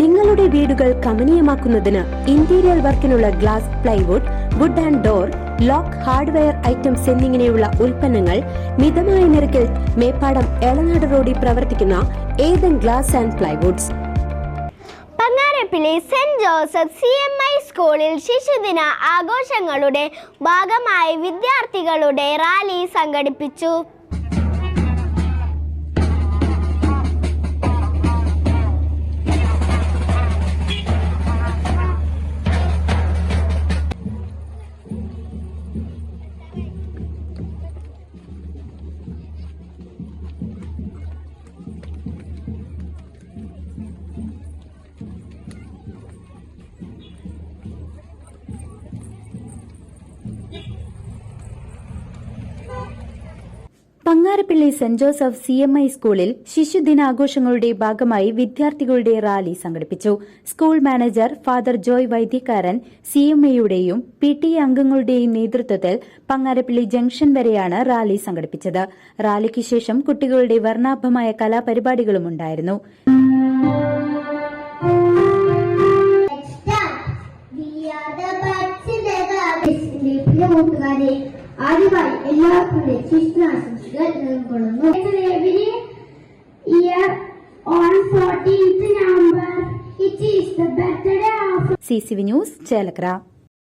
നിങ്ങളുടെ വീടുകൾ കമനീയമാക്കുന്നതിന് interior വർക്കിനുള്ള glass plywood wood and door lock hardware items എന്നിങ്ങനെയുള്ള ഉൽപ്പന്നങ്ങൾ മിതമായ നിരക്കിൽ മേപ്പാടം എളനാട് റോഡിൽ പ്രവർത്തിക്കുന്ന Ethan glass and plywoods Pangarappilly saint Joseph C M I സ്കൂളിൽ ശിശുദിന ആഘോഷങ്ങളുടെ ഭാഗമായി വിദ്യാർത്ഥികളുടെ റാലി സംഘടിപ്പിച്ചു. Pangarappilly saint Joseph C M I സ്കൂളിൽ ശിശുദിനാഘോഷങ്ങളുടെ ഭാഗമായി വിദ്യാർത്ഥികളുടെ റാലി സംഘടിപ്പിച്ചു. School manager father Joy Vaidyakkaran C M ഐയുടെയും P T അംഗങ്ങളുടെയും നേതൃത്വത്തിൽ പങ്ങാരപ്പിള്ളി ജംഗ്ഷൻ വരെയാണ് റാലി സംഘടിപ്പിച്ചത്. റാലിക്ക് ശേഷം കുട്ടികളുടെ വർണാഭമായ കലാപരിപാടികളും ഉണ്ടായിരുന്നു. ആദ്യമായി എല്ലാവർക്കും ശിശുനാശംസകൾ year on it is the birthday of C C V news Chelakkara.